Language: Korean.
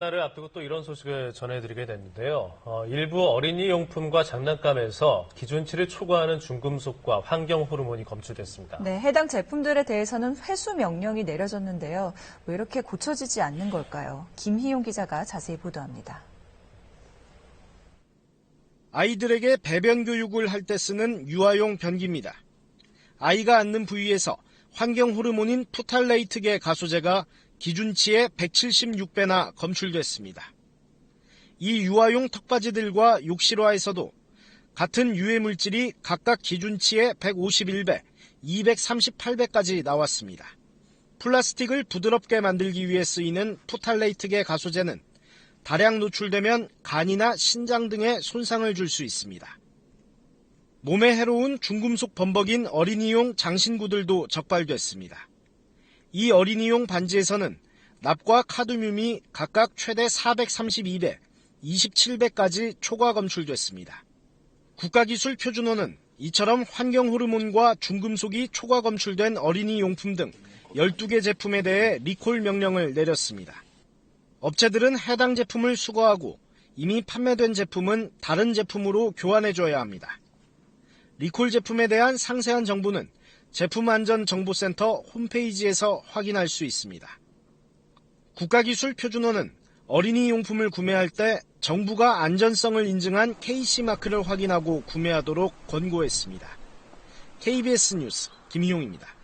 날을 앞두고 또 이런 소식을 전해드리게 됐는데요. 어, 일부 어린이 용품과 장난감에서 기준치를 초과하는 중금속과 환경 호르몬이 검출됐습니다. 네, 해당 제품들에 대해서는 회수 명령이 내려졌는데요. 왜 이렇게 고쳐지지 않는 걸까요? 김희용 기자가 자세히 보도합니다. 아이들에게 배변 교육을 할 때 쓰는 유아용 변기입니다. 아이가 앉는 부위에서 환경 호르몬인 푸탈레이트계 가소제가 기준치의 176배나 검출됐습니다. 이 유아용 턱받이들과 욕실화에서도 같은 유해 물질이 각각 기준치의 151배, 238배까지 나왔습니다. 플라스틱을 부드럽게 만들기 위해 쓰이는 푸탈레이트계 가소제는 다량 노출되면 간이나 신장 등에 손상을 줄 수 있습니다. 몸에 해로운 중금속 범벅인 어린이용 장신구들도 적발됐습니다. 이 어린이용 반지에서는 납과 카드뮴이 각각 최대 432배, 27배까지 초과 검출됐습니다. 국가기술 표준호는 이처럼 환경 호르몬과 중금속이 초과 검출된 어린이 용품 등 12개 제품에 대해 리콜 명령을 내렸습니다. 업체들은 해당 제품을 수거하고 이미 판매된 제품은 다른 제품으로 교환해줘야 합니다. 리콜 제품에 대한 상세한 정보는 제품안전정보센터 홈페이지에서 확인할 수 있습니다. 국가기술표준호는 어린이 용품을 구매할 때 정부가 안전성을 인증한 KC마크를 확인하고 구매하도록 권고했습니다. KBS 뉴스 김희용입니다.